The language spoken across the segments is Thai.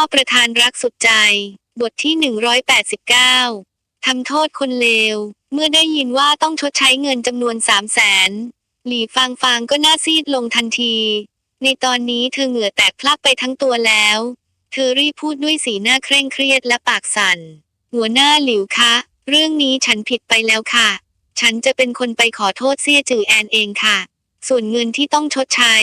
พ่อประธานรักสุดใจ บทที่ 189 ทำโทษคนเลว เมื่อได้ยินว่าต้องชดใช้เงินจำนวนสามแสนหลีฟางฟางก็หน้าซีดลงทันที ในตอนนี้เธอเหงื่อแตกพลักไปทั้งตัวแล้ว เธอรีพูดด้วยสีหน้าเคร่งเครียดและปากสั่น หัวหน้าหลิวคะ เรื่องนี้ฉันผิดไปแล้วค่ะ ฉันจะเป็นคนไปขอโทษเสียจือแอนเองค่ะ ส่วนเงินที่ต้องชดใช้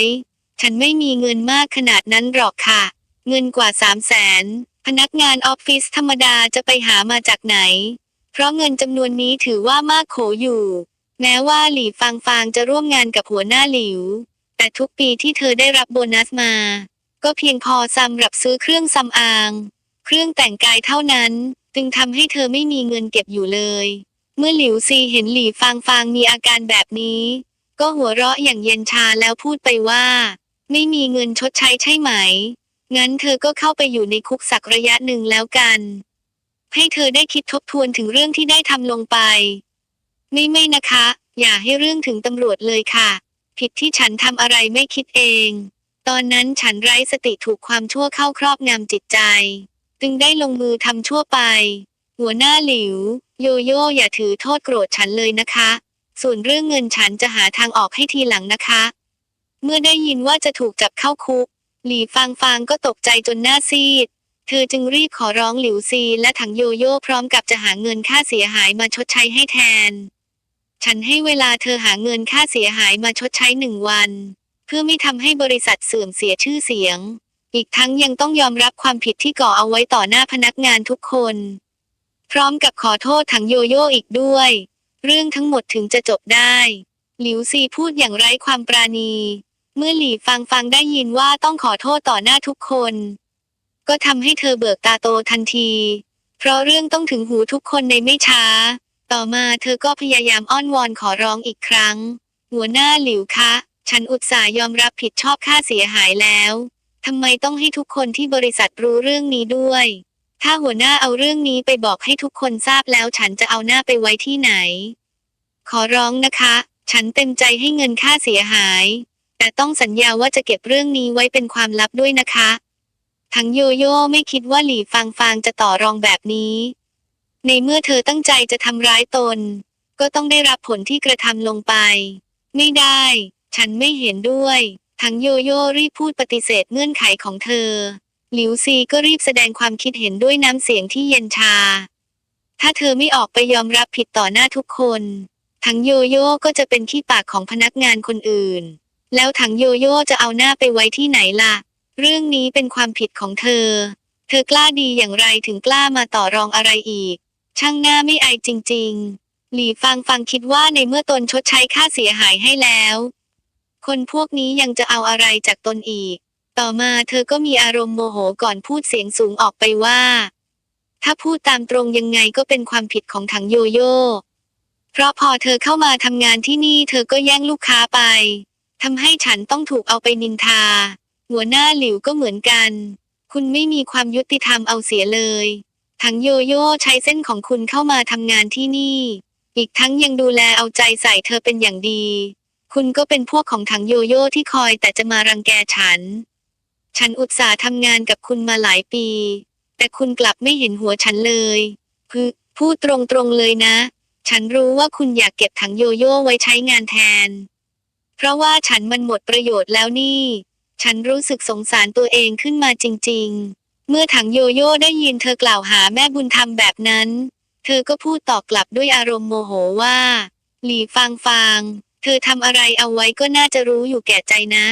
ฉันไม่มีเงินมากขนาดนั้นหรอกค่ะ เงินกว่าสามแสน พนักงานออฟฟิศธรรมดาจะไปหามาจากไหน เพราะเงินจำนวนนี้ถือว่ามากโขอยู่ แม้ว่าหลี่ฟางฟางจะร่วมงานกับหัวหน้าหลิว แต่ทุกปีที่เธอได้รับโบนัสมา ก็เพียงพอสำหรับซื้อเครื่องสำอาง เครื่องแต่งกายเท่านั้น จึงทำให้เธอไม่มีเงินเก็บอยู่เลย เมื่อหลิวซีเห็นหลี่ฟางฟางมีอาการแบบนี้ ก็หัวเราะอย่างเย็นชาแล้วพูดไปว่า ไม่มีเงินชดใช้ใช่ไหม งั้นเธอก็เข้าไปอยู่ในคุกสักระยะหนึ่งแล้วกัน ให้เธอได้คิดทบทวนถึงเรื่องที่ได้ทำลงไป ไม่ไม่นะคะ อย่าให้เรื่องถึงตำรวจเลยค่ะ ผิดที่ฉันทำอะไรไม่คิดเอง ตอนนั้นฉันไร้สติถูกความชั่วเข้าครอบงำจิตใจ จึงได้ลงมือทำชั่วไป หัวหน้าหลิว โยโย่อย่าถือโทษโกรธฉันเลยนะคะ ส่วนเรื่องเงินฉันจะหาทางออกให้ทีหลังนะคะ เมื่อได้ยินว่าจะถูกจับเข้าคุก หลี่ฟางฟางก็ตกใจจนหน้าซีด เธอจึงรีบขอร้องหลิวซีและถังโยโย่พร้อมกับจะหาเงินค่าเสียหายมาชดใช้ให้แทน ฉันให้เวลาเธอหาเงินค่าเสียหายมาชดใช้หนึ่งวัน เพื่อไม่ทำให้บริษัทเสื่อมเสียชื่อเสียง อีกทั้งยังต้องยอมรับความผิดที่ก่อเอาไว้ต่อหน้าพนักงานทุกคน พร้อมกับขอโทษถังโยโย่อีกด้วย เรื่องทั้งหมดถึงจะจบได้ หลิวซีพูดอย่างไร้ความปราณี เมื่อหลี่ฟังฟังได้ยินว่าต้องขอโทษต่อหน้าทุกคน ก็ทำให้เธอเบิกตาโตทันที เพราะเรื่องต้องถึงหูทุกคนในไม่ช้า ต่อมาเธอก็พยายามอ้อนวอนขอร้องอีกครั้ง หัวหน้าหลิวคะ ฉันอุตส่าห์ยอมรับผิดชอบค่าเสียหายแล้วทำไมต้องให้ทุกคนที่บริษัทรู้เรื่องนี้ด้วย ถ้าหัวหน้าเอาเรื่องนี้ไปบอกให้ทุกคนทราบแล้วฉันจะเอาหน้าไปไว้ที่ไหน ขอร้องนะคะ ฉันเต็มใจให้เงินค่าเสียหาย แต่ต้องสัญญาว่าจะเก็บเรื่องนี้ไว้เป็นความลับด้วยนะคะ ทั้งโยโย่ไม่คิดว่าหลี่ฟางฟางจะต่อรองแบบนี้ ในเมื่อเธอตั้งใจจะทำร้ายตน ก็ต้องได้รับผลที่กระทำลงไป ไม่ได้ ฉันไม่เห็นด้วย ทั้งโยโย่รีบพูดปฏิเสธเงื่อนไขของเธอ หลิวซีก็รีบแสดงความคิดเห็นด้วยน้ำเสียงที่เย็นชา ถ้าเธอไม่ออกไปยอมรับผิดต่อหน้าทุกคน ทั้งโยโย่ก็จะเป็นขี้ปากของพนักงานคนอื่น แล้วถังโยโย่จะเอาหน้าไปไว้ที่ไหนล่ะ เรื่องนี้เป็นความผิดของเธอ เธอกล้าดีอย่างไรถึงกล้ามาต่อรองอะไรอีก ช่างหน้าไม่อายจริง ๆ หลี่ฟังฟังคิดว่าในเมื่อตนชดใช้ค่าเสียหายให้แล้ว คนพวกนี้ยังจะเอาอะไรจากตนอีก ต่อมาเธอก็มีอารมณ์โมโหก่อนพูดเสียงสูงออกไปว่า ถ้าพูดตามตรงยังไงก็เป็นความผิดของถังโยโย่ เพราะพอเธอเข้ามาทำงานที่นี่เธอก็แย่งลูกค้าไป ทำให้ฉันต้องถูกเอาไปนินทา หัวหน้าหลิวก็เหมือนกัน คุณไม่มีความยุติธรรมเอาเสียเลย ทั้งโยโย่ใช้เส้นของคุณเข้ามาทำงานที่นี่ อีกทั้งยังดูแลเอาใจใส่เธอเป็นอย่างดี คุณก็เป็นพวกของถังโยโย่ที่คอยแต่จะมารังแกฉัน ฉันอุตส่าห์ทำงานกับคุณมาหลายปี แต่คุณกลับไม่เห็นหัวฉันเลยคือพูดตรงๆเลยนะ ฉันรู้ว่าคุณอยากเก็บถังโยโย่ไว้ใช้งานแทน เพราะว่าฉันมันหมดประโยชน์แล้วนี่ ฉันรู้สึกสงสารตัวเองขึ้นมาจริง ๆ เมื่อถังโยโย่ได้ยินเธอกล่าวหาแม่บุญธรรมแบบนั้น เธอก็พูดตอบกลับด้วยอารมณ์โมโหว่า หลี่ฟางฟางเธอทำอะไรเอาไว้ก็น่าจะรู้อยู่แก่ใจนะ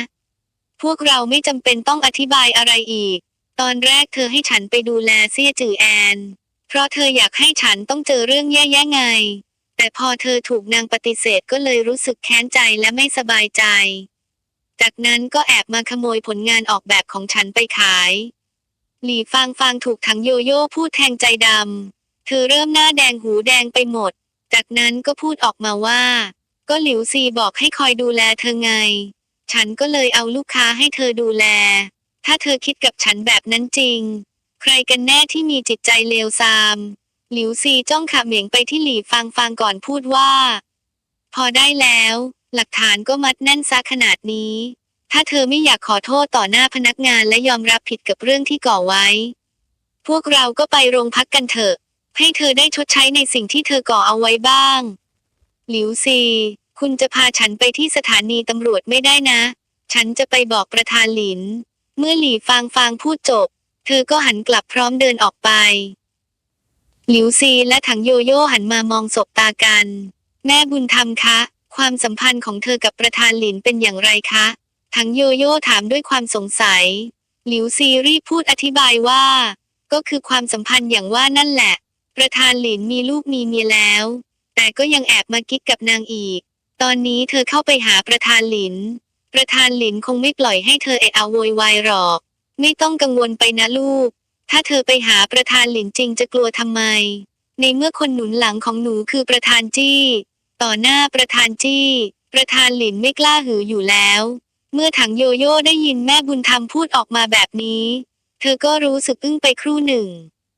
พวกเราไม่จำเป็นต้องอธิบายอะไรอีก ตอนแรกเธอให้ฉันไปดูแลเสี่ยจือแอน เพราะเธออยากให้ฉันต้องเจอเรื่องแย่ๆไง แต่พอเธอถูกนางปฏิเสธก็เลยรู้สึกแค้นใจและไม่สบายใจ จากนั้นก็แอบมาขโมยผลงานออกแบบของฉันไปขาย หลี่ฟางฟางถูกถังโยโย่พูดแทงใจดำ เธอเริ่มหน้าแดงหูแดงไปหมด จากนั้นก็พูดออกมาว่า ก็หลิวซีบอกให้คอยดูแลเธอไง ฉันก็เลยเอาลูกค้าให้เธอดูแล ถ้าเธอคิดกับฉันแบบนั้นจริง ใครกันแน่ที่มีจิตใจเลวทราม หลิวซีจ้องขะเหมียงไปที่หลี่ฟางฟางก่อนพูดว่า พอได้แล้ว หลักฐานก็มัดแน่นซะขนาดนี้ ถ้าเธอไม่อยากขอโทษต่อหน้าพนักงานและยอมรับผิดกับเรื่องที่ก่อไว้ พวกเราก็ไปโรงพักกันเถอะ ให้เธอได้ชดใช้ในสิ่งที่เธอก่อเอาไว้บ้าง หลิวซี คุณจะพาฉันไปที่สถานีตำรวจไม่ได้นะ ฉันจะไปบอกประธานหลิน เมื่อหลี่ฟางฟางพูดจบ เธอก็หันกลับพร้อมเดินออกไป หลิวซีและถังโยโย่หันมามองศบตากัน แม่บุญธรรมคะ ความสัมพันธ์ของเธอกับประธานหลินเป็นอย่างไรคะ ถังโยโย่ถามด้วยความสงสัย หลิวซีรีบพูดอธิบายว่า ก็คือความสัมพันธ์อย่างว่านั่นแหละ ประธานหลินมีลูกมีเมียแล้ว แต่ก็ยังแอบมากิ๊กกับนางอีก ตอนนี้เธอเข้าไปหาประธานหลิน ประธานหลินคงไม่ปล่อยให้เธอเอะอะโวยวายหรอก ไม่ต้องกังวลไปนะลูก ถ้าเธอไปหาประธานหลินจริงจะกลัวทำไม ในเมื่อคนหนุนหลังของหนูคือประธานจี้ ต่อหน้าประธานจี้ ประธานหลินไม่กล้าหืออยู่แล้ว เมื่อถังโยโย่ได้ยินแม่บุญธรรมพูดออกมาแบบนี้ เธอก็รู้สึกอึ้งไปครู่หนึ่ง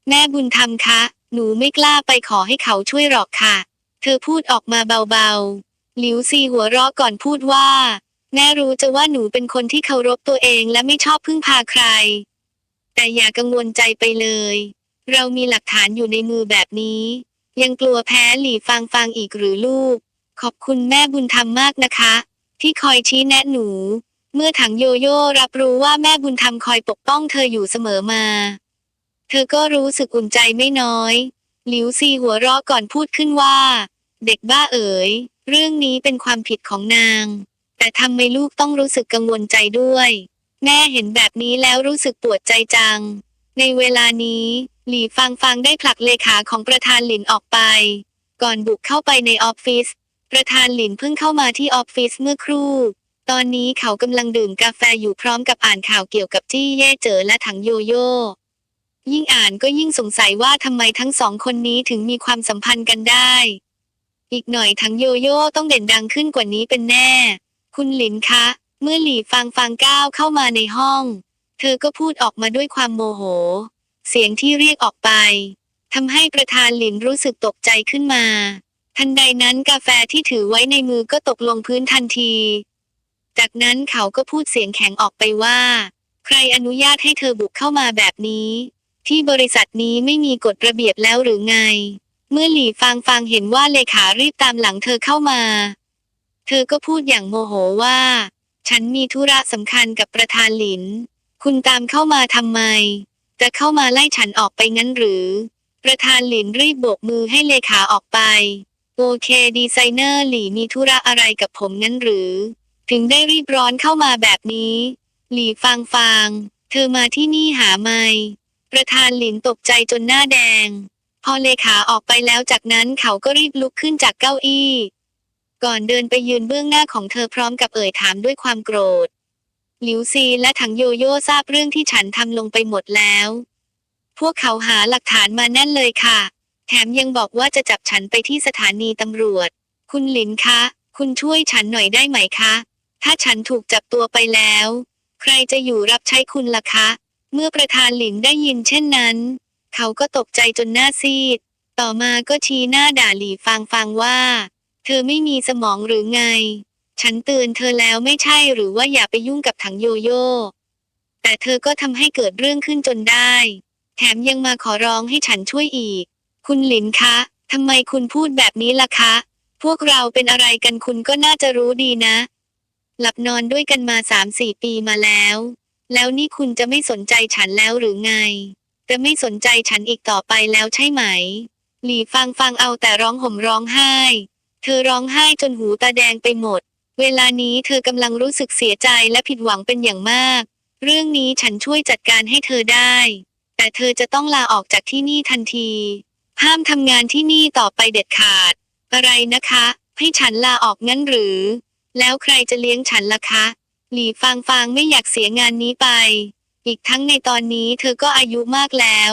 แม่บุญธรรมคะ หนูไม่กล้าไปขอให้เขาช่วยหรอกค่ะ เธอพูดออกมาเบาๆ หลิวซีหัวเราะก่อนพูดว่าแม่รู้จะว่าหนูเป็นคนที่เคารพตัวเองและไม่ชอบพึ่งพาใคร แต่อย่ากังวลใจไปเลย เรามีหลักฐานอยู่ในมือแบบนี้ ยังกลัวแพ้หลี่ฟางฟางอีกหรือลูก ขอบคุณแม่บุญธรรมมากนะคะ ที่คอยชี้แนะหนู เมื่อถังโยโย่รับรู้ว่าแม่บุญธรรมคอยปกป้องเธออยู่เสมอมา เธอก็รู้สึกอุ่นใจไม่น้อย หลิวซีหัวเราะก่อนพูดขึ้นว่า เด็กบ้าเอ๋ย เรื่องนี้เป็นความผิดของนาง แต่ทำไมลูกต้องรู้สึกกังวลใจด้วย แม่เห็นแบบนี้แล้วรู้สึกปวดใจจัง ในเวลานี้ หลี่ฟางฟางได้ผลักเลขาของประธานหลินออกไป ก่อนบุกเข้าไปในออฟฟิศประธานหลินเพิ่งเข้ามาที่ออฟฟิศเมื่อครู่ ตอนนี้เขากำลังดื่มกาแฟอยู่พร้อมกับอ่านข่าวเกี่ยวกับจี้เย่เจอและถังโยโย่ยิ่งอ่านก็ยิ่งสงสัยว่าทำไมทั้งสองคนนี้ถึงมีความสัมพันธ์กันได้ อีกหน่อยทั้งโยโย่ต้องเด่นดังขึ้นกว่านี้เป็นแน่ คุณหลินคะ เมื่อหลี่ฟางฟางก้าวเข้ามาในห้อง เธอก็พูดออกมาด้วยความโมโห เสียงที่เรียกออกไปทำให้ประธานหลินรู้สึกตกใจขึ้นมา ทันใดนั้นกาแฟที่ถือไว้ในมือก็ตกลงพื้นทันที จากนั้นเขาก็พูดเสียงแข็งออกไปว่า ใครอนุญาตให้เธอบุกเข้ามาแบบนี้ ที่บริษัทนี้ไม่มีกฎระเบียบแล้วหรือไง เมื่อหลี่ฟางฟางเห็นว่าเลขารีบตามหลังเธอเข้ามา เธอก็พูดอย่างโมโหว่า ฉันมีธุระสำคัญกับประธานหลิน คุณตามเข้ามาทำไม จะเข้ามาไล่ฉันออกไปงั้นหรือ ประธานหลินรีบโบกมือให้เลขาออกไป โอเคดีไซเนอร์หลี่มีธุระอะไรกับผมงั้นหรือ ถึงได้รีบร้อนเข้ามาแบบนี้ หลี่ฟางฟางเธอมาที่นี่หาไม่ ประธานหลินตกใจจนหน้าแดง พอเลขาออกไปแล้วจากนั้นเขาก็รีบลุกขึ้นจากเก้าอี้ ก่อนเดินไปยืนเบื้องหน้าของเธอพร้อมกับเอ่ยถามด้วยความโกรธ หลิวซีและถังโยโย่ทราบเรื่องที่ฉันทำลงไปหมดแล้ว พวกเขาหาหลักฐานมาแน่นเลยค่ะ แถมยังบอกว่าจะจับฉันไปที่สถานีตำรวจ คุณหลินคะ คุณช่วยฉันหน่อยได้ไหมคะ ถ้าฉันถูกจับตัวไปแล้ว ใครจะอยู่รับใช้คุณล่ะคะ เมื่อประธานหลินได้ยินเช่นนั้น เขาก็ตกใจจนหน้าซีด ต่อมาก็ชี้หน้าด่าหลี่ฟางฟางว่า เธอไม่มีสมองหรือไง ฉันเตือนเธอแล้วไม่ใช่หรือว่าอย่าไปยุ่งกับถังโยโย่ แต่เธอก็ทำให้เกิดเรื่องขึ้นจนได้ แถมยังมาขอร้องให้ฉันช่วยอีก คุณหลินคะทำไมคุณพูดแบบนี้ล่ะคะ พวกเราเป็นอะไรกันคุณก็น่าจะรู้ดีนะ หลับนอนด้วยกันมาสามสี่ปีมาแล้ว แล้วนี่คุณจะไม่สนใจฉันแล้วหรือไง จะไม่สนใจฉันอีกต่อไปแล้วใช่ไหม หลีฟังฟังเอาแต่ร้องห่มร้องไห้ เธอร้องไห้จนหูตาแดงไปหมด เวลานี้เธอกำลังรู้สึกเสียใจและผิดหวังเป็นอย่างมาก เรื่องนี้ฉันช่วยจัดการให้เธอได้ แต่เธอจะต้องลาออกจากที่นี่ทันที ห้ามทำงานที่นี่ต่อไปเด็ดขาด อะไรนะคะ ให้ฉันลาออกงั้นหรือ แล้วใครจะเลี้ยงฉันล่ะคะ หลีฟางฟางไม่อยากเสียงานนี้ไป อีกทั้งในตอนนี้เธอก็อายุมากแล้ว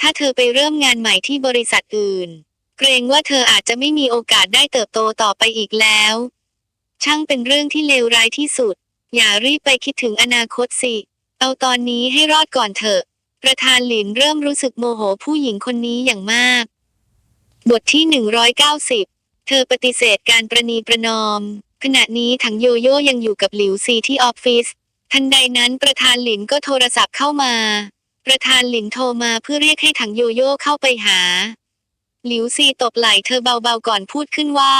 ถ้าเธอไปเริ่มงานใหม่ที่บริษัทอื่น เกรงว่าเธออาจจะไม่มีโอกาสได้เติบโตต่อไปอีกแล้ว ช่างเป็นเรื่องที่เลวร้ายที่สุด อย่ารีบไปคิดถึงอนาคตสิ เอาตอนนี้ให้รอดก่อนเถอะ ประธานหลินเริ่มรู้สึกโมโหผู้หญิงคนนี้อย่างมาก บทที่ 190 เธอปฏิเสธการประนีประนอม ขณะนี้ถังโยโย่ยังอยู่กับหลิวซีที่ออฟฟิศทันใดนั้นประธานหลินก็โทรศัพท์เข้ามา ประธานหลินโทรมาเพื่อเรียกให้ถังโยโย่เข้าไปหา หลิวซีตบไหล่เธอเบาๆก่อนพูดขึ้นว่า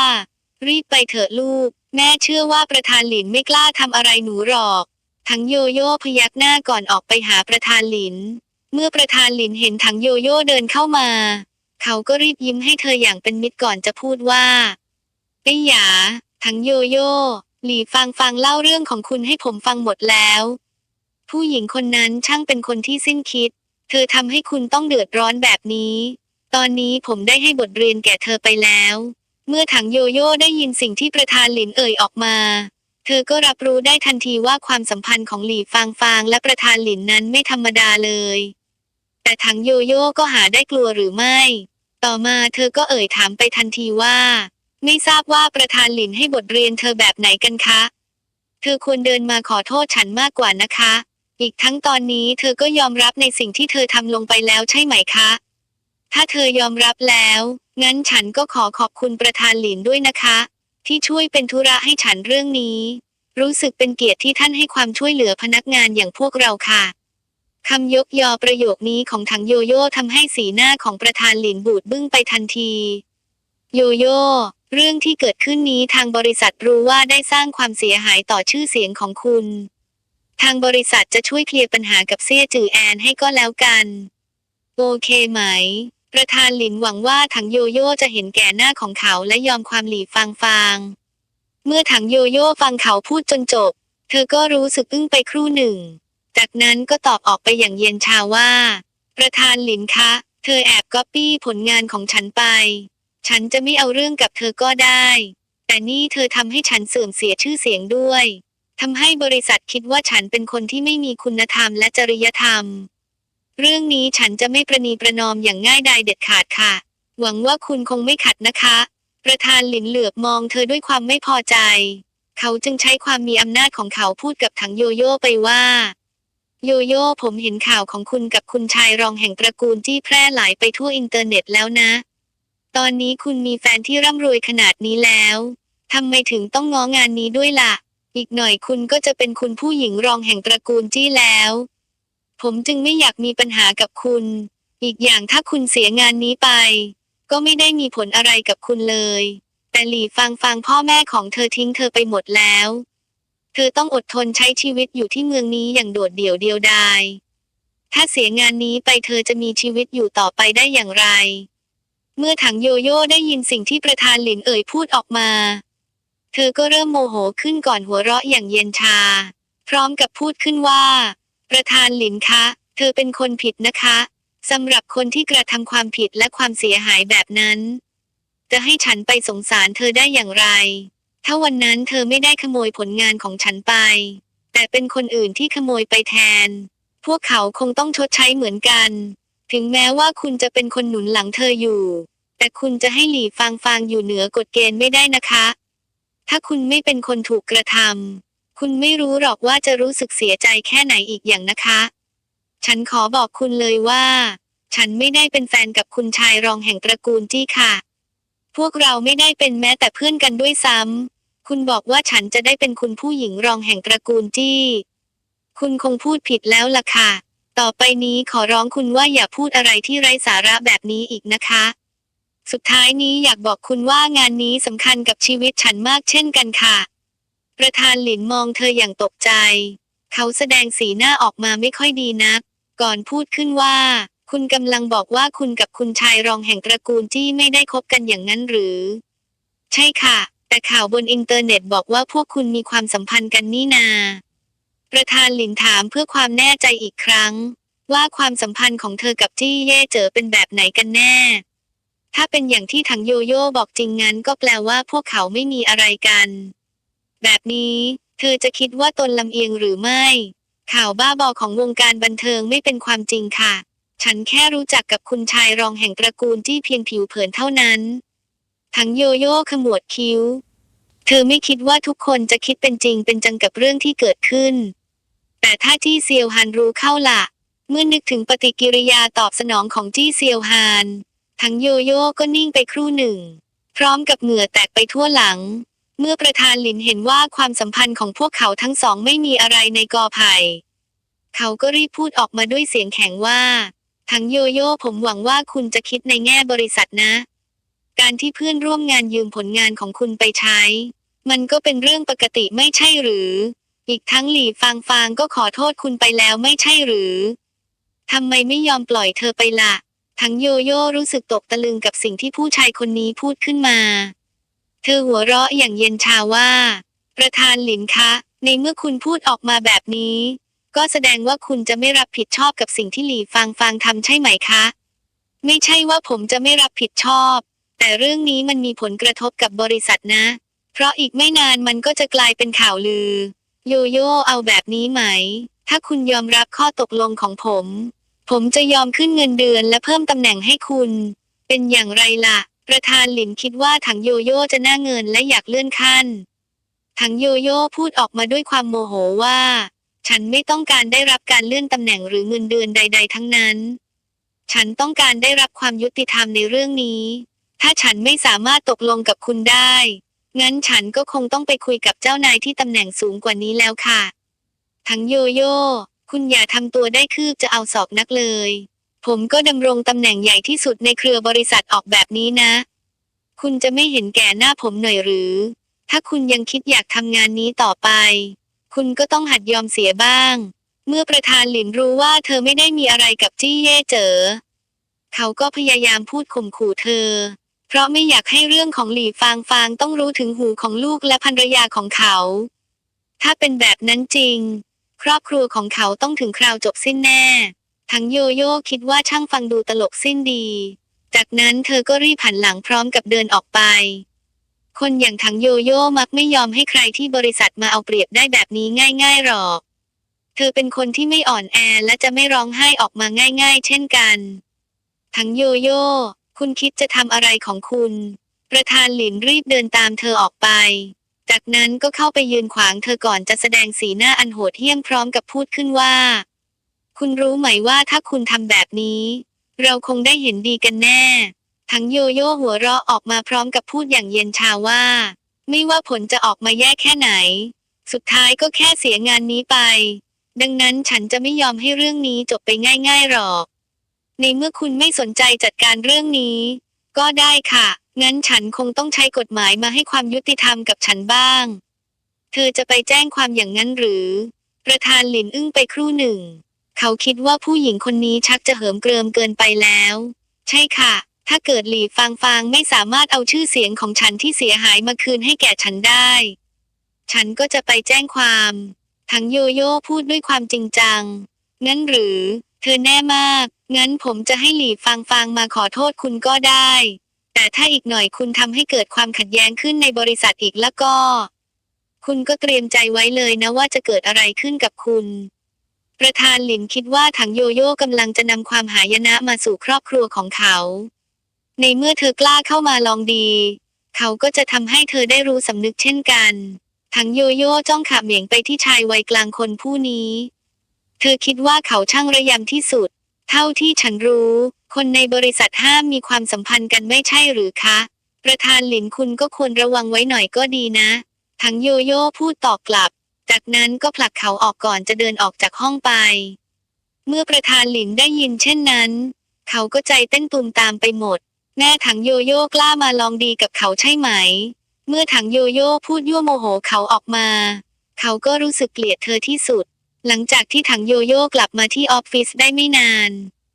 รีบไปเถอะลูก แม่เชื่อว่าประธานหลินไม่กล้าทำอะไรหนูหรอกถังโยโย่พยักหน้าก่อนออกไปหาประธานหลิน เมื่อประธานหลินเห็นถังโยโย่เดินเข้ามา เขาก็รีบยิ้มให้เธออย่างเป็นมิตรก่อนจะพูดว่าไอ้หยาถังโยโย่หลีฟังฟังเล่าเรื่องของคุณให้ผมฟังหมดแล้ว ผู้หญิงคนนั้นช่างเป็นคนที่สิ้นคิด เธอทำให้คุณต้องเดือดร้อนแบบนี้ ตอนนี้ผมได้ให้บทเรียนแก่เธอไปแล้ว เมื่อถังโยโย่ได้ยินสิ่งที่ประธานหลินเอ่ยออกมา เธอก็รับรู้ได้ทันทีว่าความสัมพันธ์ของหลี่ฟางฟางและประธานหลินนั้นไม่ธรรมดาเลย แต่ถังโยโย่ก็หาได้กลัวหรือไม่ ต่อมาเธอก็เอ่ยถามไปทันทีว่า ไม่ทราบว่าประธานหลินให้บทเรียนเธอแบบไหนกันคะ เธอควรเดินมาขอโทษฉันมากกว่านะคะ อีกทั้งตอนนี้เธอก็ยอมรับในสิ่งที่เธอทำลงไปแล้วใช่ไหมคะ ถ้าเธอยอมรับแล้ว งั้นฉันก็ขอขอบคุณประธานหลินด้วยนะคะ ที่ช่วยเป็นธุระให้ฉันเรื่องนี้ รู้สึกเป็นเกียรติที่ท่านให้ความช่วยเหลือพนักงานอย่างพวกเราค่ะคำยกยอประโยคนี้ของถังโยโย่ทำให้สีหน้าของประธานหลินบูดบึ้งไปทันที โยโย่เรื่องที่เกิดขึ้นนี้ทางบริษัทรู้ว่าได้สร้างความเสียหายต่อชื่อเสียงของคุณ ทางบริษัทจะช่วยเคลียร์ปัญหากับเซี่ยจือแอนให้ก็แล้วกัน โอเคไหม ประธานหลินหวังว่าถังโยโย่จะเห็นแก่หน้าของเขาและยอมความหลีฟางฟางเมื่อถังโยโย่ฟังเขาพูดจนจบ เธอก็รู้สึกอึ้งไปครู่หนึ่ง จากนั้นก็ตอบออกไปอย่างเย็นชาว่า ประธานหลินคะ เธอแอบก๊อปปี้ผลงานของฉันไป ฉันจะไม่เอาเรื่องกับเธอก็ได้ แต่นี่เธอทำให้ฉันเสื่อมเสียชื่อเสียงด้วยทำให้บริษัทคิดว่าฉันเป็นคนที่ไม่มีคุณธรรมและจริยธรรม เรื่องนี้ฉันจะไม่ประนีประนอมอย่างง่ายดายเด็ดขาดค่ะ หวังว่าคุณคงไม่ขัดนะคะ ประธานหลินเหลือบมองเธอด้วยความไม่พอใจ เขาจึงใช้ความมีอำนาจของเขาพูดกับถังโยโย่ไปว่า โยโย่ผมเห็นข่าวของคุณกับคุณชายรองแห่งตระกูลที่แพร่หลายไปทั่วอินเทอร์เน็ตแล้วนะ ตอนนี้คุณมีแฟนที่ร่ำรวยขนาดนี้แล้วทำไมถึงต้องง้องานนี้ด้วยล่ะ อีกหน่อยคุณก็จะเป็นคุณผู้หญิงรองแห่งตระกูลจี้แล้ว ผมจึงไม่อยากมีปัญหากับคุณ อีกอย่างถ้าคุณเสียงานนี้ไป ก็ไม่ได้มีผลอะไรกับคุณเลย แต่หลี่ฟังฟังพ่อแม่ของเธอทิ้งเธอไปหมดแล้ว เธอต้องอดทนใช้ชีวิตอยู่ที่เมืองนี้อย่างโดดเดี่ยวเดียวดายถ้าเสียงานนี้ไปเธอจะมีชีวิตอยู่ต่อไปได้อย่างไร เมื่อถังโยโย่ได้ยินสิ่งที่ประธานหลินเอ่ยพูดออกมา เธอก็เริ่มโมโหขึ้นก่อนหัวเราะอย่างเย็นชา พร้อมกับพูดขึ้นว่า ประธานหลินคะ เธอเป็นคนผิดนะคะสำหรับคนที่กระทำความผิดและความเสียหายแบบนั้น จะให้ฉันไปสงสารเธอได้อย่างไร ถ้าวันนั้นเธอไม่ได้ขโมยผลงานของฉันไป แต่เป็นคนอื่นที่ขโมยไปแทน พวกเขาคงต้องชดใช้เหมือนกัน ถึงแม้ว่าคุณจะเป็นคนหนุนหลังเธออยู่ แต่คุณจะให้หลีฟางฟางอยู่เหนือกฎเกณฑ์ไม่ได้นะคะ ถ้าคุณไม่เป็นคนถูกกระทำ คุณไม่รู้หรอกว่าจะรู้สึกเสียใจแค่ไหนอีกอย่างนะคะ ฉันขอบอกคุณเลยว่า ฉันไม่ได้เป็นแฟนกับคุณชายรองแห่งตระกูลจี้ค่ะ พวกเราไม่ได้เป็นแม้แต่เพื่อนกันด้วยซ้ำ คุณบอกว่าฉันจะได้เป็นคุณผู้หญิงรองแห่งตระกูลจี้ คุณคงพูดผิดแล้วล่ะค่ะ ต่อไปนี้ขอร้องคุณว่าอย่าพูดอะไรที่ไร้สาระแบบนี้อีกนะคะ สุดท้ายนี้อยากบอกคุณว่างานนี้สำคัญกับชีวิตฉันมากเช่นกันค่ะ ประธานหลินมองเธออย่างตกใจ เขาแสดงสีหน้าออกมาไม่ค่อยดีนัก ก่อนพูดขึ้นว่า คุณกำลังบอกว่าคุณกับคุณชายรองแห่งตระกูลจี้ไม่ได้คบกันอย่างนั้นหรือ ใช่ค่ะ แต่ข่าวบนอินเทอร์เน็ตบอกว่าพวกคุณมีความสัมพันธ์กันนี่นา ประธานหลินถามเพื่อความแน่ใจอีกครั้ง ว่าความสัมพันธ์ของเธอกับจี้เย่เจ๋อเป็นแบบไหนกันแน่ ถ้าเป็นอย่างที่ถังโยโย่บอกจริงงั้นก็แปลว่าพวกเขาไม่มีอะไรกัน แบบนี้ เธอจะคิดว่าตนลำเอียงหรือไม่ ข่าวบ้าบอของวงการบันเทิงไม่เป็นความจริงค่ะ ฉันแค่รู้จักกับคุณชายรองแห่งตระกูลจี้เพียงผิวเผินเท่านั้น ทั้งโยโย่ขมวดคิ้ว เธอไม่คิดว่าทุกคนจะคิดเป็นจริงเป็นจังกับเรื่องที่เกิดขึ้น แต่ถ้าจี้เซียวฮานรู้เข้าล่ะ เมื่อนึกถึงปฏิกิริยาตอบสนองของจี้เซียวฮานทั้งโยโย่ก็นิ่งไปครู่หนึ่ง พร้อมกับเหงื่อแตกไปทั่วหลัง เมื่อประธานหลินเห็นว่าความสัมพันธ์ของพวกเขาทั้งสองไม่มีอะไรในกอไผ่ เขาก็รีบพูดออกมาด้วยเสียงแข็งว่า ทั้งโยโย่ผมหวังว่าคุณจะคิดในแง่บริษัทนะ การที่เพื่อนร่วมงานยืมผลงานของคุณไปใช้ มันก็เป็นเรื่องปกติไม่ใช่หรือ อีกทั้งหลี่ฟางฟางก็ขอโทษคุณไปแล้วไม่ใช่หรือทำไมไม่ยอมปล่อยเธอไปละ่ะ ทั้งโยโย่รู้สึกตกตะลึงกับสิ่งที่ผู้ชายคนนี้พูดขึ้นมา เธอหัวเราะอย่างเย็นชาว่า ประธานหลินคะ ในเมื่อคุณพูดออกมาแบบนี้ ก็แสดงว่าคุณจะไม่รับผิดชอบกับสิ่งที่หลีฟางฟางทำใช่ไหมคะ ไม่ใช่ว่าผมจะไม่รับผิดชอบ แต่เรื่องนี้มันมีผลกระทบกับบริษัทนะ เพราะอีกไม่นานมันก็จะกลายเป็นข่าวลือ โยโย่เอาแบบนี้ไหม ถ้าคุณยอมรับข้อตกลงของผม ผมจะยอมขึ้นเงินเดือนและเพิ่มตำแหน่งให้คุณ เป็นอย่างไรล่ะ ประธานหลินคิดว่าถังโยโย่จะน่าเงินและอยากเลื่อนขั้น ถังโยโย่พูดออกมาด้วยความโมโหว่า ฉันไม่ต้องการได้รับการเลื่อนตำแหน่งหรือเงินเดือนใด ๆ ทั้งนั้น ฉันต้องการได้รับความยุติธรรมในเรื่องนี้ ถ้าฉันไม่สามารถตกลงกับคุณได้ งั้นฉันก็คงต้องไปคุยกับเจ้านายที่ตำแหน่งสูงกว่านี้แล้วค่ะทั้งโยโย่ คุณอย่าทำตัวได้คืบจะเอาศอกนักเลย ผมก็ดำรงตำแหน่งใหญ่ที่สุดในเครือบริษัทออกแบบนี้นะ คุณจะไม่เห็นแก่หน้าผมหน่อยหรือ ถ้าคุณยังคิดอยากทำงานนี้ต่อไป คุณก็ต้องหัดยอมเสียบ้าง เมื่อประธานหลินรู้ว่าเธอไม่ได้มีอะไรกับจี้เย่เจ๋อ เขาก็พยายามพูดข่มขู่เธอ เพราะไม่อยากให้เรื่องของหลี่ฟางฟางต้องรู้ถึงหูของลูกและภรรยาของเขา ถ้าเป็นแบบนั้นจริง ครอบครัวของเขาต้องถึงคราวจบสิ้นแน่ ทั้งโยโย่คิดว่าช่างฟังดูตลกสิ้นดี จากนั้นเธอก็รีบหันหลังพร้อมกับเดินออกไป คนอย่างถังโยโย่มักไม่ยอมให้ใครที่บริษัทมาเอาเปรียบได้แบบนี้ง่าย ๆหรอก เธอเป็นคนที่ไม่อ่อนแอและจะไม่ร้องไห้ออกมาง่าย ๆ เช่นกันทั้งโยโย่คุณคิดจะทำอะไรของคุณ ประธานหลินรีบเดินตามเธอออกไป จากนั้นก็เข้าไปยืนขวางเธอก่อนจะแสดงสีหน้าอันโหดเหี้ยมพร้อมกับพูดขึ้นว่า คุณรู้ไหมว่าถ้าคุณทำแบบนี้ เราคงได้เห็นดีกันแน่ ทั้งโยโย่หัวเราะออกมาพร้อมกับพูดอย่างเย็นชาว่า ไม่ว่าผลจะออกมาแย่แค่ไหน สุดท้ายก็แค่เสียงานนี้ไป ดังนั้นฉันจะไม่ยอมให้เรื่องนี้จบไปง่ายๆหรอก ในเมื่อคุณไม่สนใจจัดการเรื่องนี้ ก็ได้ค่ะ งั้นฉันคงต้องใช้กฎหมายมาให้ความยุติธรรมกับฉันบ้าง เธอจะไปแจ้งความอย่างนั้นหรือ ประธานหลินอึ้งไปครู่หนึ่ง เขาคิดว่าผู้หญิงคนนี้ชักจะเหิมเกริมเกินไปแล้ว ใช่ค่ะ ถ้าเกิดหลีฟางฟางไม่สามารถเอาชื่อเสียงของฉันที่เสียหายมาคืนให้แก่ฉันได้ ฉันก็จะไปแจ้งความทั้งโยโย่พูดด้วยความจริงจัง งั้นหรือ เธอแน่มาก งั้นผมจะให้หลีฟางฟางมาขอโทษคุณก็ได้ แต่ถ้าอีกหน่อยคุณทำให้เกิดความขัดแย้งขึ้นในบริษัทอีกแล้วก็ คุณก็เตรียมใจไว้เลยนะว่าจะเกิดอะไรขึ้นกับคุณ ประธานหลินคิดว่าถังโยโย่กำลังจะนำความหายนะมาสู่ครอบครัวของเขา ในเมื่อเธอกล้าเข้ามาลองดี เขาก็จะทำให้เธอได้รู้สำนึกเช่นกันทั้งโยโย่จ้องขับเหม่งไปที่ชายวัยกลางคนผู้นี้ เธอคิดว่าเขาช่างระยำที่สุด เท่าที่ฉันรู้ คนในบริษัทห้ามมีความสัมพันธ์กันไม่ใช่หรือคะ ประธานหลินคุณก็ควรระวังไว้หน่อยก็ดีนะทั้งโยโย่พูดตอบกลับ จากนั้นก็ผลักเขาออกก่อนจะเดินออกจากห้องไป เมื่อประธานหลินได้ยินเช่นนั้น เขาก็ใจเต้นตุมตามไปหมด แม่ถังโยโย่กล้ามาลองดีกับเขาใช่ไหม เมื่อถังโยโย่พูดยั่วโมโหเขาออกมา เขาก็รู้สึกเกลียดเธอที่สุด หลังจากที่ถังโยโย่กลับมาที่ออฟฟิศได้ไม่นาน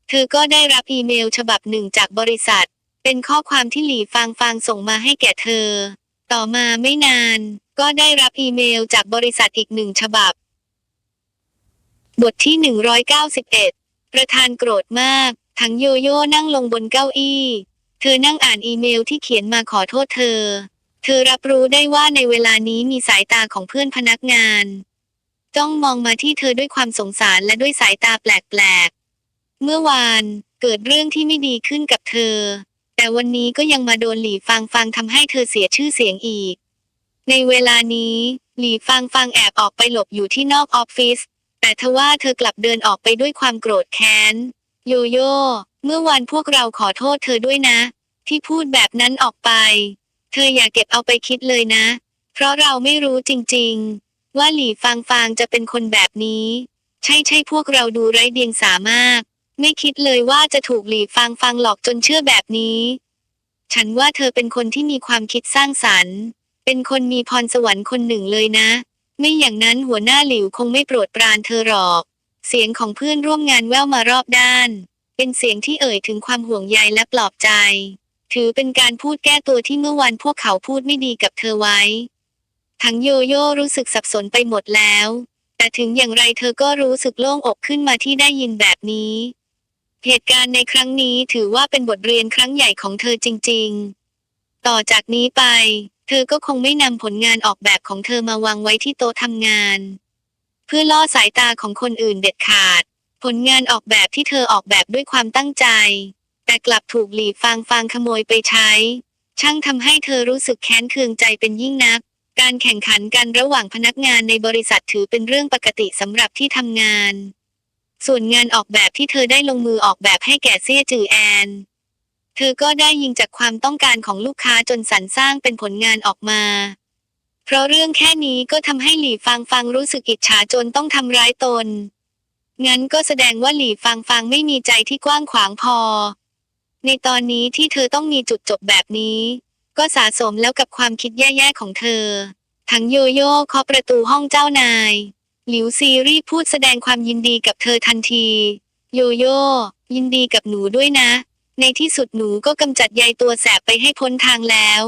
เธอก็ได้รับอีเมลฉบับหนึ่งจากบริษัท เป็นข้อความที่หลี่ฟางฟางส่งมาให้แก่เธอ ต่อมาไม่นาน ก็ได้รับอีเมลจากบริษัทอีกหนึ่งฉบับ บทที่ 191 ประธานโกรธมาก ทั้งโยโย่นั่งลงบนเก้าอี้ เธอนั่งอ่านอีเมลที่เขียนมาขอโทษเธอ เธอรับรู้ได้ว่าในเวลานี้มีสายตาของเพื่อนพนักงาน จ้องมองมาที่เธอด้วยความสงสารและด้วยสายตาแปลกๆ เมื่อวานเกิดเรื่องที่ไม่ดีขึ้นกับเธอ แต่วันนี้ก็ยังมาโดนหลี่ฟางฟางทำให้เธอเสียชื่อเสียงอีก ในเวลานี้ หลี่ฟางฟางแอบออกไปหลบอยู่ที่นอกออฟฟิศแต่ทว่าเธอกลับเดินออกไปด้วยความโกรธแค้น โยโย่เมื่อวานพวกเราขอโทษเธอด้วยนะ ที่พูดแบบนั้นออกไป เธออย่าเก็บเอาไปคิดเลยนะ เพราะเราไม่รู้จริงๆ ว่าหลี่ฟางฟางจะเป็นคนแบบนี้ ใช่ใช่พวกเราดูไร้เดียงสามาก ไม่คิดเลยว่าจะถูกหลีฟางฟางหลอกจนเชื่อแบบนี้ ฉันว่าเธอเป็นคนที่มีความคิดสร้างสรรค์ เป็นคนมีพรสวรรค์คนหนึ่งเลยนะ ไม่อย่างนั้นหัวหน้าหลิวคงไม่โปรดปรานเธอหรอก เสียงของเพื่อนร่วมงานแว่วมารอบด้าน เป็นเสียงที่เอ่ยถึงความห่วงใยและปลอบใจ ถือเป็นการพูดแก้ตัวที่เมื่อวันพวกเขาพูดไม่ดีกับเธอไว้ ทั้งโยโย่รู้สึกสับสนไปหมดแล้ว แต่ถึงอย่างไรเธอก็รู้สึกโล่งอกขึ้นมาที่ได้ยินแบบนี้ เหตุการณ์ในครั้งนี้ถือว่าเป็นบทเรียนครั้งใหญ่ของเธอจริง ๆ ต่อจากนี้ไป เธอก็คงไม่นำผลงานออกแบบของเธอมาวางไว้ที่โต๊ะทำงาน เพื่อล่อสายตาของคนอื่นเด็ดขาด ผลงานออกแบบที่เธอออกแบบด้วยความตั้งใจ แต่กลับถูกหลีฟางฟางขโมยไปใช้ ช่างทำให้เธอรู้สึกแค้นเคืองใจเป็นยิ่งนัก การแข่งขันกันระหว่างพนักงานในบริษัทถือเป็นเรื่องปกติสำหรับที่ทำงาน ส่วนงานออกแบบที่เธอได้ลงมือออกแบบให้แก่เซี่ยจือแอน เธอก็ได้ยิงจากความต้องการของลูกค้าจนสรรสร้างเป็นผลงานออกมา เพราะเรื่องแค่นี้ก็ทำให้หลี่ฟางฟางรู้สึกอิจฉาจนต้องทำร้ายตน งั้นก็แสดงว่าหลี่ฟางฟางไม่มีใจที่กว้างขวางพอ ในตอนนี้ที่เธอต้องมีจุดจบแบบนี้ ก็สะสมแล้วกับความคิดแย่ๆของเธอ ทั้งโยโย่เคาะประตูห้องเจ้านาย หลิวซีรีพูดแสดงความยินดีกับเธอทันที โยโย่ยินดีกับหนูด้วยนะ ในที่สุดหนูก็กำจัดใยตัวแสบไปให้พ้นทางแล้ว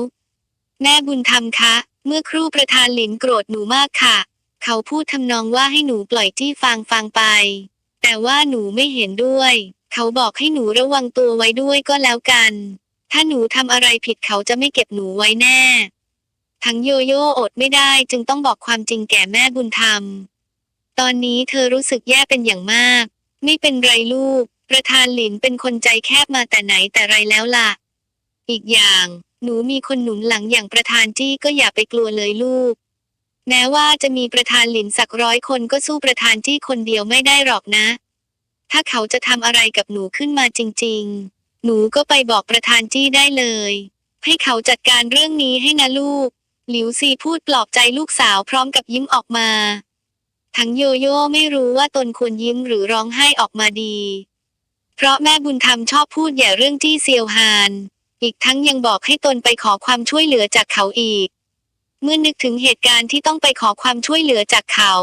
แม่บุญธรรมคะ เมื่อครู่ประธานหลินโกรธหนูมากค่ะ เขาพูดทำนองว่าให้หนูปล่อยจี้ฟางฟางไป แต่ว่าหนูไม่เห็นด้วย เขาบอกให้หนูระวังตัวไว้ด้วยก็แล้วกัน ถ้าหนูทำอะไรผิดเขาจะไม่เก็บหนูไว้แน่ ทั้งโยโย่อดไม่ได้จึงต้องบอกความจริงแก่แม่บุญธรรม ตอนนี้เธอรู้สึกแย่เป็นอย่างมาก ไม่เป็นไรลูก ประธานหลินเป็นคนใจแคบมาแต่ไหนแต่ไรแล้วล่ะ อีกอย่าง หนูมีคนหนุนหลังอย่างประธานจี้ก็อย่าไปกลัวเลยลูก แม้ว่าจะมีประธานหลินสักร้อยคนก็สู้ประธานจี้คนเดียวไม่ได้หรอกนะ ถ้าเขาจะทำอะไรกับหนูขึ้นมาจริง ๆ หนูก็ไปบอกประธานจี้ได้เลย ให้เขาจัดการเรื่องนี้ให้นะลูก หลิวซีพูดปลอบใจลูกสาวพร้อมกับยิ้มออกมา ทั้งโยโย่ไม่รู้ว่าตนควรยิ้มหรือร้องไห้ออกมาดี เพราะแม่บุญธรรมชอบพูดอย่าเรื่องจี้เซียวฮาน อีกทั้งยังบอกให้ตนไปขอความช่วยเหลือจากเขาอีก เมื่อนึกถึงเหตุการณ์ที่ต้องไปขอความช่วยเหลือจากเขา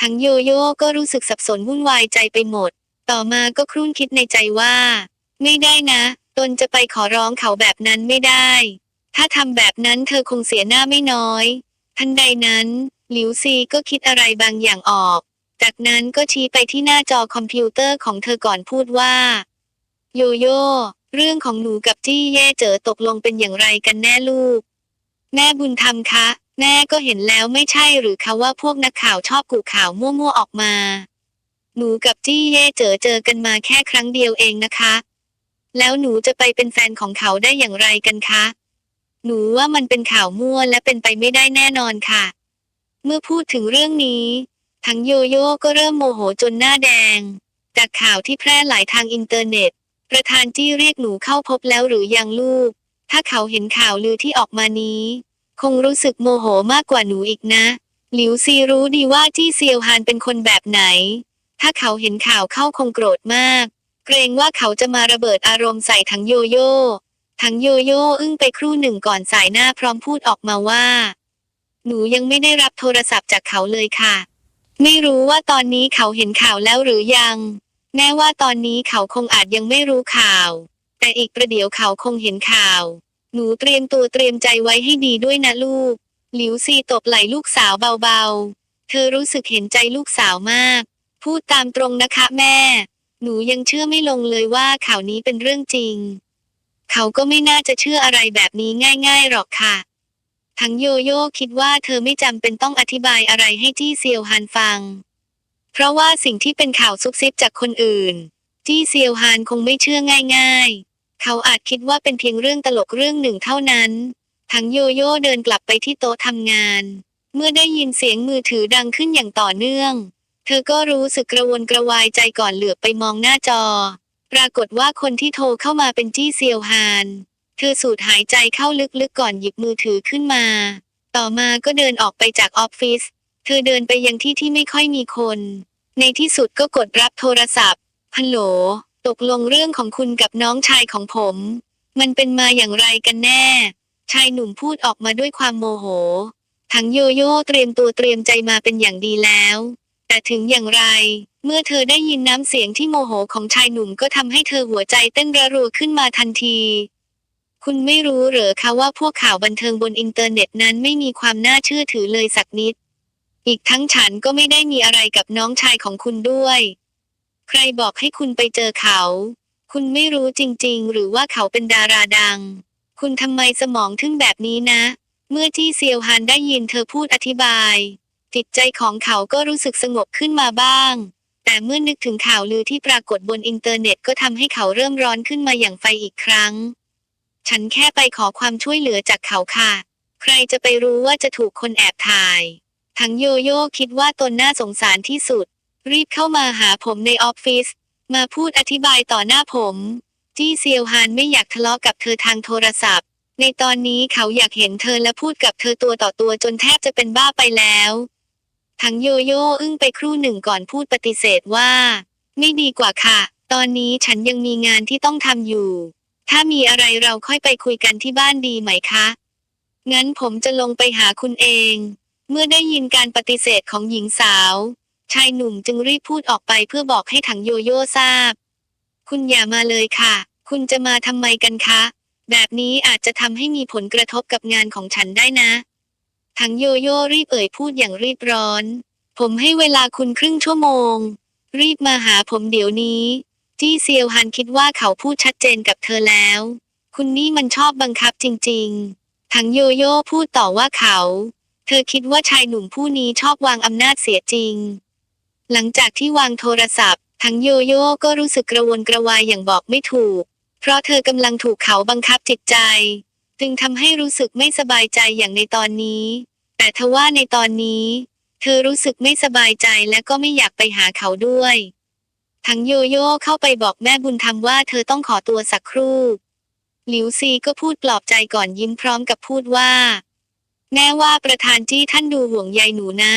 ทั้งโยโย่ก็รู้สึกสับสนวุ่นวายใจไปหมด ต่อมาก็ครุ่นคิดในใจว่า ไม่ได้นะ ตนจะไปขอร้องเขาแบบนั้นไม่ได้ ถ้าทำแบบนั้นเธอคงเสียหน้าไม่น้อย ทันใดนั้น หลิวซีก็คิดอะไรบางอย่างออก จากนั้นก็ชี้ไปที่หน้าจอคอมพิวเตอร์ของเธอก่อนพูดว่า โยโย่เรื่องของหนูกับจี้เย่เจอตกลงเป็นอย่างไรกันแน่ลูก แม่บุญธรรมคะ แม่ก็เห็นแล้วไม่ใช่หรือคะว่าพวกนักข่าวชอบกูข่าวมั่วๆออกมา หนูกับจี้เย่เจอเจอกันมาแค่ครั้งเดียวเองนะคะ แล้วหนูจะไปเป็นแฟนของเขาได้อย่างไรกันคะ หนูว่ามันเป็นข่าวมั่วและเป็นไปไม่ได้แน่นอนค่ะ เมื่อพูดถึงเรื่องนี้ ทั้งโยโย่ก็เริ่มโมโหจนหน้าแดง จากข่าวที่แพร่หลายทางอินเทอร์เน็ต ประธานจี้เรียกหนูเข้าพบแล้วหรือยังลูก ถ้าเขาเห็นข่าวลือที่ออกมานี้ คงรู้สึกโมโหมากกว่าหนูอีกนะ หลิวซีรู้ดีว่าจี้เซียวฮานเป็นคนแบบไหน ถ้าเขาเห็นข่าวเข้าคงโกรธมาก เกรงว่าเขาจะมาระเบิดอารมณ์ใส่ทั้งโยโย่ทั้งโยโย่อึ้งไปครู่หนึ่งก่อนสายหน้าพร้อมพูดออกมาว่า หนูยังไม่ได้รับโทรศัพท์จากเขาเลยค่ะ ไม่รู้ว่าตอนนี้เขาเห็นข่าวแล้วหรือยัง แม้ว่าตอนนี้เขาคงอาจยังไม่รู้ข่าว แต่อีกประเดี๋ยวเขาคงเห็นข่าว หนูเตรียมตัวเตรียมใจไว้ให้ดีด้วยนะลูก หลิวซีตบไหล่ลูกสาวเบาๆ เธอรู้สึกเห็นใจลูกสาวมาก พูดตามตรงนะคะแม่ หนูยังเชื่อไม่ลงเลยว่าข่าวนี้เป็นเรื่องจริง เขาก็ไม่น่าจะเชื่ออะไรแบบนี้ง่าย ๆหรอกค่ะ ทั้งโยโย่คิดว่าเธอไม่จำเป็นต้องอธิบายอะไรให้จี้เซียวฮานฟัง เพราะว่าสิ่งที่เป็นข่าวซุบซิบจากคนอื่น จี้เซียวฮานคงไม่เชื่อง่ายๆ เขาอาจคิดว่าเป็นเพียงเรื่องตลกเรื่องหนึ่งเท่านั้น ทั้งโยโย่เดินกลับไปที่โต๊ะทำงาน เมื่อได้ยินเสียงมือถือดังขึ้นอย่างต่อเนื่อง เธอก็รู้สึกกระวนกระวายใจก่อนเหลือบไปมองหน้าจอ ปรากฏว่าคนที่โทรเข้ามาเป็นจี้เซียวฮาน เธอสูดหายใจเข้าลึกๆก่อนหยิบมือถือขึ้นมา ต่อมาก็เดินออกไปจากออฟฟิศ เธอเดินไปยังที่ที่ไม่ค่อยมีคน ในที่สุดก็กดรับโทรศัพท์ฮัลโหล ตกลงเรื่องของคุณกับน้องชายของผม มันเป็นมาอย่างไรกันแน่ ชายหนุ่มพูดออกมาด้วยความโมโห ทั้งโยโย่เตรียมตัวเตรียมใจมาเป็นอย่างดีแล้ว แต่ถึงอย่างไร เมื่อเธอได้ยินน้ำเสียงที่โมโหของชายหนุ่มก็ทำให้เธอหัวใจเต้นระรัวขึ้นมาทันที คุณไม่รู้เหรอคะว่าพวกข่าวบันเทิงบนอินเทอร์เน็ตนั้นไม่มีความน่าเชื่อถือเลยสักนิด อีกทั้งฉันก็ไม่ได้มีอะไรกับน้องชายของคุณด้วย ใครบอกให้คุณไปเจอเขา คุณไม่รู้จริง ๆ หรือว่าเขาเป็นดาราดัง คุณทำไมสมองทึ่งแบบนี้นะ เมื่อจี้เซียวฮานได้ยินเธอพูดอธิบาย จิตใจของเขาก็รู้สึกสงบขึ้นมาบ้างแต่เมื่อนึกถึงข่าวลือที่ปรากฏบนอินเทอร์เน็ตก็ทำให้เขาเริ่มร้อนขึ้นมาอย่างไฟอีกครั้ง ฉันแค่ไปขอความช่วยเหลือจากเขาค่ะ ใครจะไปรู้ว่าจะถูกคนแอบถ่าย ทั้งโยโย่คิดว่าตนน่าสงสารที่สุด รีบเข้ามาหาผมในออฟฟิศ มาพูดอธิบายต่อหน้าผม จี้เซียวฮานไม่อยากทะเลาะกับเธอทางโทรศัพท์ ในตอนนี้เขาอยากเห็นเธอและพูดกับเธอตัวต่อตัวจนแทบจะเป็นบ้าไปแล้ว ทั้งโยโย่อึ้งไปครู่หนึ่งก่อนพูดปฏิเสธว่า ไม่ดีกว่าค่ะ ตอนนี้ฉันยังมีงานที่ต้องทำอยู่ ถ้ามีอะไรเราค่อยไปคุยกันที่บ้านดีไหมคะ งั้นผมจะลงไปหาคุณเอง เมื่อได้ยินการปฏิเสธของหญิงสาว ชายหนุ่มจึงรีบพูดออกไปเพื่อบอกให้ถังโยโย่ทราบ คุณอย่ามาเลยค่ะ คุณจะมาทำไมกันคะ แบบนี้อาจจะทำให้มีผลกระทบกับงานของฉันได้นะทั้งโยโย่รีบเอ่ยพูดอย่างรีบร้อน ผมให้เวลาคุณครึ่งชั่วโมง รีบมาหาผมเดี๋ยวนี้ จี้เซียวฮันคิดว่าเขาพูดชัดเจนกับเธอแล้ว คุณนี่มันชอบบังคับจริงๆ ทั้งโยโย่พูดต่อว่าเขา เธอคิดว่าชายหนุ่มผู้นี้ชอบวางอำนาจเสียจริง หลังจากที่วางโทรศัพท์ ทั้งโยโย่ก็รู้สึกกระวนกระวายอย่างบอกไม่ถูก เพราะเธอกำลังถูกเขาบังคับจิตใจ จึงทำให้รู้สึกไม่สบายใจอย่างในตอนนี้ แต่ทว่าในตอนนี้ เธอรู้สึกไม่สบายใจและก็ไม่อยากไปหาเขาด้วย ทั้งโยโย่เข้าไปบอกแม่บุญธรรมว่าเธอต้องขอตัวสักครู่ หลิวซีก็พูดปลอบใจก่อนยิ้มพร้อมกับพูดว่าแม่ว่าประธานจี้ท่านดูห่วงใยหนูนะ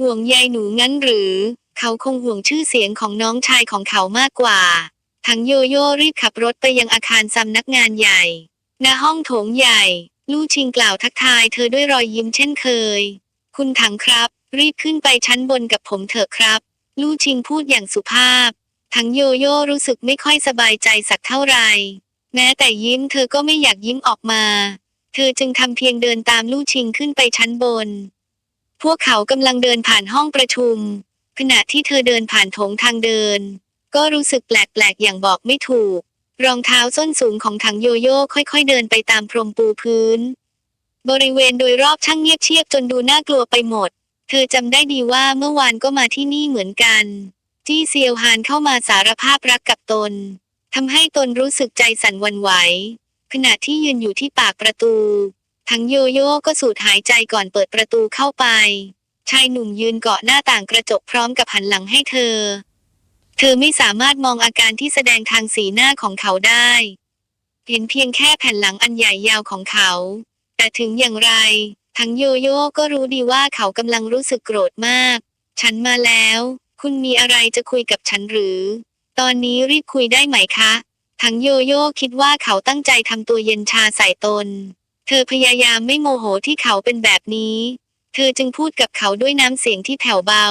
ห่วงใยหนูงั้นหรือ เขาคงห่วงชื่อเสียงของน้องชายของเขามากกว่า ทั้งโยโย่รีบขับรถไปยังอาคารสำนักงานใหญ่ ณห้องโถงใหญ่ ลู่ชิงกล่าวทักทายเธอด้วยรอยยิ้มเช่นเคย คุณถังครับ รีบขึ้นไปชั้นบนกับผมเถอะครับ ลู่ชิงพูดอย่างสุภาพ ทั้งโยโย่รู้สึกไม่ค่อยสบายใจสักเท่าไหร่ แม้แต่ยิ้มเธอก็ไม่อยากยิ้มออกมา เธอจึงทำเพียงเดินตามลู่ชิงขึ้นไปชั้นบน พวกเขากำลังเดินผ่านห้องประชุม ขณะที่เธอเดินผ่านโถงทางเดิน ก็รู้สึกแปลกๆอย่างบอกไม่ถูก รองเท้าส้นสูงของถังโยโย่ค่อยๆเดินไปตามพรมปูพื้น บริเวณโดยรอบช่างเงียบเชียบจนดูน่ากลัวไปหมด เธอจำได้ดีว่าเมื่อวานก็มาที่นี่เหมือนกัน จี้เซียวฮานเข้ามาสารภาพรักกับตนทำให้ตนรู้สึกใจสั่นวันไหว ขณะที่ยืนอยู่ที่ปากประตู ทั้งโยโย่ก็สูดหายใจก่อนเปิดประตูเข้าไป ชายหนุ่มยืนเกาะหน้าต่างกระจกพร้อมกับหันหลังให้เธอ เธอไม่สามารถมองอาการที่แสดงทางสีหน้าของเขาได้ เห็นเพียงแค่แผ่นหลังอันใหญ่ยาวของเขา แต่ถึงอย่างไร ทั้งโยโย่ก็รู้ดีว่าเขากำลังรู้สึกโกรธมาก ฉันมาแล้ว คุณมีอะไรจะคุยกับฉันหรือ ตอนนี้รีบคุยได้ไหมคะ ทั้งโยโย่คิดว่าเขาตั้งใจทำตัวเย็นชาใส่ตน เธอพยายามไม่โมโหที่เขาเป็นแบบนี้ เธอจึงพูดกับเขาด้วยน้ำเสียงที่แผ่วเบา